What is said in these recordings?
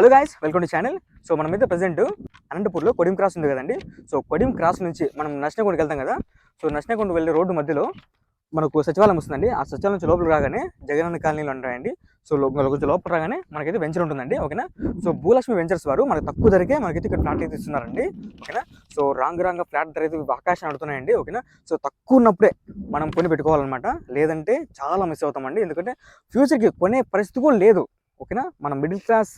Hello guys welcome to channel so మనం అయితే present అనంతపూర్లో కొడిం క్రాస్ ఉంది కదండి. సో కొడిం క్రాస్ నుంచి మనం నష్టకొండకి వెళ్తాం కదా. సో నష్టనకొండ వెళ్ళే రోడ్డు మధ్యలో మనకు సచివాలయం వస్తుందండి. ఆ సచివాలయం నుంచి లోపల రాగానే జగనన్న కాలనీలు ఉంటాయండి. సో లో- కొంచెం లోపల రాగానే మనకైతే వెంచర్ ఉంటుందండి. ఓకేనా? సో భూలక్ష్మి వెంచర్స్ వారు మనకి తక్కువ ధరకే మనకైతే ఇక్కడ ఫ్లాట్ అయితే ఇస్తున్నారండి. ఓకేనా? సో రాంగ్ రాంగ్ ఫ్లాట్ ధర అయితే ఆకాశం ఆడుతున్నాయండి ఓకేనా? సో తక్కువ ఉన్నప్పుడే మనం కొని పెట్టుకోవాలన్నమాట. లేదంటే చాలా మిస్ అవుతామండి. ఎందుకంటే ఫ్యూచర్కి కొనే పరిస్థితి కూడా లేదు. ఓకేనా? మన మిడిల్ క్లాస్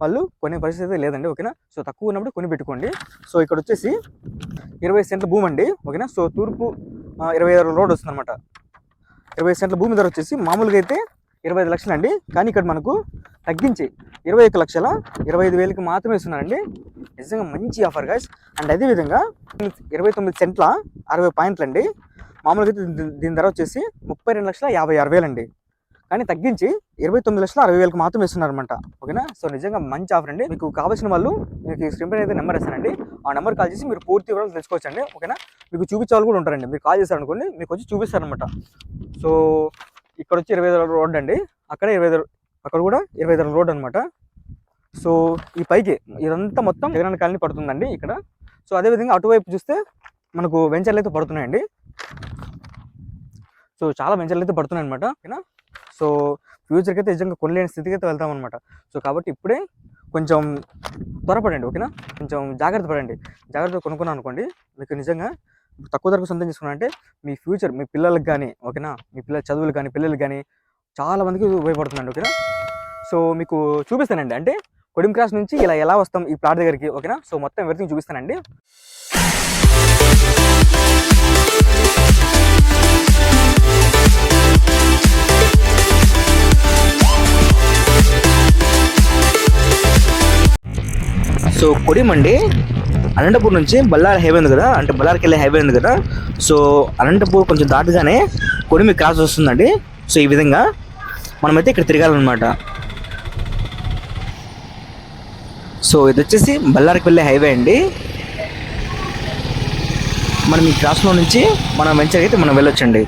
వాళ్ళు కొనే పరిస్థితి అయితే లేదండి ఓకేనా? సో తక్కువ ఉన్నప్పుడు కొని పెట్టుకోండి సో ఇక్కడ వచ్చేసి ఇరవై సెంట్ల భూమి అండి ఓకేనా? సో తూర్పు ఇరవై ఆరు రోడ్ వస్తుంది అనమాట ఇరవై సెంట్ల భూమి ధర వచ్చేసి మామూలుగా అయితే ఇరవై ఐదు లక్షలు అండి. కానీ ఇక్కడ మనకు తగ్గించి ఇరవై ఒక లక్షల ఇరవై ఐదు వేలకి మాత్రమే ఇస్తున్నారండి. నిజంగా మంచి ఆఫర్ గాయస్ అండ్ అదేవిధంగా ఇరవై తొమ్మిది సెంట్ల అరవై పాయింట్లు అండి మామూలుగా అయితే దీని ధర వచ్చేసి ముప్పై రెండు లక్షల యాభై ఆరు వేలు అండి కానీ తగ్గించి ఇరవై తొమ్మిది లక్షల అరవై వేలకు మాత్రం ఇస్తున్నారనమాట ఓకేనా? సో నిజంగా మంచి ఆఫర్ అండి. మీకు కావాల్సిన వాళ్ళు మీకు స్క్రీన్ పైన అయితే నెంబర్ ఇస్తానండి. ఆ నెంబర్ కాల్ చేసి మీరు పూర్తి వివరాలు తెలుసుకోవచ్చండి. ఓకేనా? మీకు చూపించే వాళ్ళు కూడా ఉంటారండి. మీరు కాల్ చేశారు అనుకోండి మీకు వచ్చి చూపిస్తారనమాట సో ఇక్కడ వచ్చి ఇరవై ఐదు రోడ్ అండి. అక్కడ ఇరవై ఐదు అక్కడ కూడా ఇరవై ఐదు రోడ్ అనమాట సో ఈ పైకి ఇదంతా మొత్తం జగనన్న కాలనీ పడుతుందండి ఇక్కడ. సో అదేవిధంగా అటువైపు చూస్తే మనకు వెంచర్లు అయితే పడుతున్నాయండి. సో చాలా వెంచర్లు అయితే పడుతున్నాయి అనమాట ఓకేనా? సో ఫ్యూచర్కి అయితే నిజంగా కొనలేని స్థితికి అయితే వెళ్తామన్నమాట. సో కాబట్టి ఇప్పుడే కొంచెం త్వరపడండి ఓకేనా? కొంచెం జాగ్రత్త పడండి. జాగ్రత్తగా కొనుక్కున్నాను అనుకోండి మీకు నిజంగా తక్కువ ధరకు సొంతం చేసుకున్నారంటే మీ ఫ్యూచర్ మీ పిల్లలకి కానీ ఓకేనా? మీ పిల్లల చదువులు కానీ పిల్లలు కానీ చాలా మందికి ఉపయోగపడుతుందండి ఓకేనా? సో మీకు చూపిస్తానండి. అంటే కొడిం క్రాస్ నుంచి ఇలా ఎలా వస్తాం ఈ ప్లాట్ దగ్గరికి ఓకేనా? సో మొత్తం ఎవరిథింగ్ చూపిస్తానండి. సో కొడిమండి అండి అనంతపూర్ నుంచి బళ్ళారి హైవే ఉంది కదా అంటే బళ్ళారికి వెళ్ళే హైవే ఉంది కదా సో అనంతపూర్ కొంచెం దాటగానే కొడిమి క్రాస్ వస్తుందండి. సో ఈ విధంగా మనమైతే ఇక్కడ తిరగాలన్నమాట. సో ఇది వచ్చేసి బళ్ళారికి వెళ్ళే హైవే అండి. మనం ఈ క్రాస్లో నుంచి మనం వెంచర్కి అయితే మనం వెళ్ళొచ్చండి.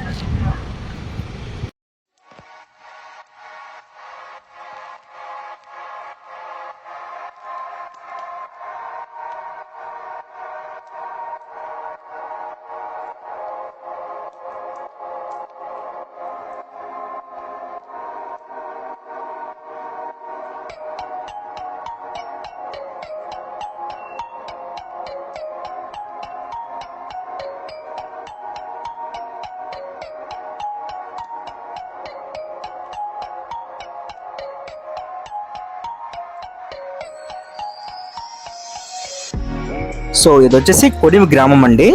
సో ఇది వచ్చేసి కొడిమి గ్రామం అండి.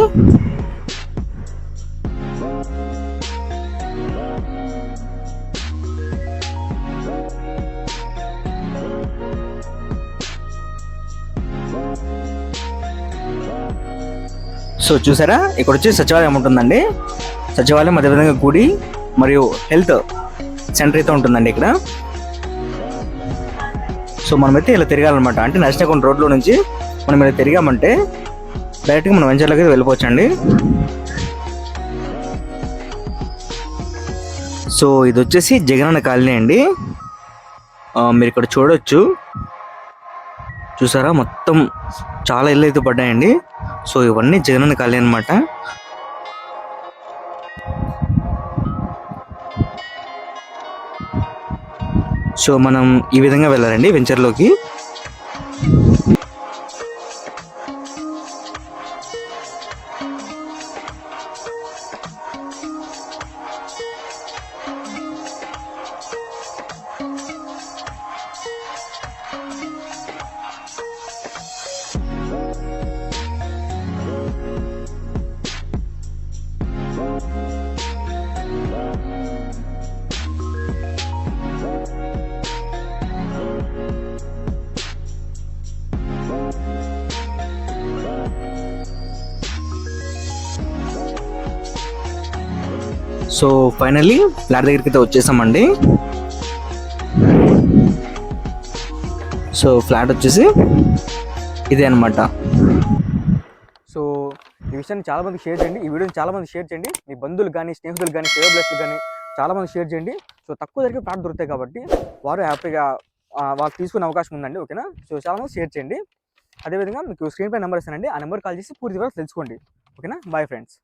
సో చూసారా? ఇక్కడ వచ్చి సచివాలయం ఉంటుందండి. సచివాలయం అదేవిధంగా గుడి మరియు హెల్త్ సెంటర్ అయితే ఉంటుందండి ఇక్కడ. సో మనమైతే ఇలా తిరగాలన్నమాట. అంటే నర్సినకొండ రోడ్లో నుంచి మనం ఇలా తిరిగామంటే డైరెక్ట్గా మనం వెంచర్లోకి అయితే వెళ్ళిపోవచ్చండి. సో ఇది వచ్చేసి జగనన్న కాలనీ అండి. మీరు ఇక్కడ చూడొచ్చు. చూసారా? మొత్తం చాలా ఇల్లు అయితే పడ్డాయండి. సో ఇవన్నీ జగనన్న కాలనీ అనమాట సో మనం ఈ విధంగా వెళ్ళాలండి వెంచర్లోకి సో ఫైనల్లీ ఫ్లాట్ దగ్గరికి అయితే వచ్చేసామండి. సో ఫ్లాట్ వచ్చేసి ఇదే అనమాట సో ఈ విషయాన్ని చాలామంది షేర్ చేయండి ఈ వీడియోని చాలా మంది షేర్ చేయండి మీ బంధువులు కానీ స్నేహితులు కానీ సేవ బ్లెస్లు కానీ చాలామంది షేర్ చేయండి. సో తక్కువ ధరకే ఫ్లాట్ దొరుకుతాయి కాబట్టి వారు హ్యాపీగా వాళ్ళు తీసుకునే అవకాశం ఉందండి ఓకేనా? సో చాలా షేర్ చేయండి. అదేవిధంగా మీకు స్క్రీన్ పై నెంబర్ ఇస్తానండి ఆ నెంబర్ కాల్ చేసి పూర్తి వరకు తెలుసుకోండి ఓకేనా? Bye friends